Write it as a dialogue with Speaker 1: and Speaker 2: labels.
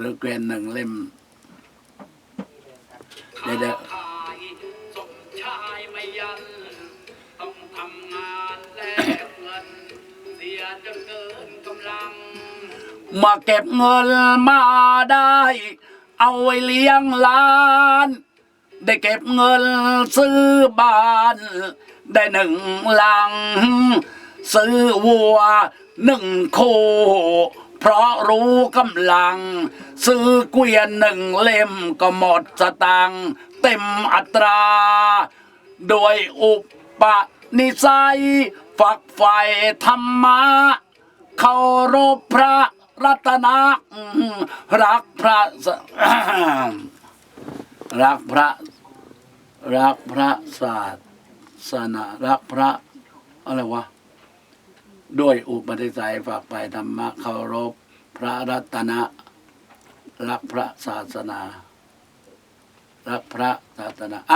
Speaker 1: หรือเกวียนหนึ่งเล่มเดี๋ยวเดี๋ยว
Speaker 2: ขายสมชายไม่ยันต้องทำงานแลกเงินเสียจนเกินกำลัง
Speaker 1: มาเก็บเงินมาได้ เอาไว้เลี้ยงหลาน ได้เก็บเงินซื้อบ้าน ได้หนึ่งหลัง ซื้อวัวหนึ่งคู่ เพราะรู้กำลัง ซื้อเกวียนหนึ่งเล่มก็หมดสตังเต็มอัตรา โดยอุปปนิสัยฝักใฝ่ธรรมะเคารพพระรัตนะรักพระรักพระ รักพระศาสนารักพระอะไรวะ ด้วยอุปนิสัยฝากไปธรรมะเคารพ พระรัตนะ รักพระศาสนา รักพระศาสนาอ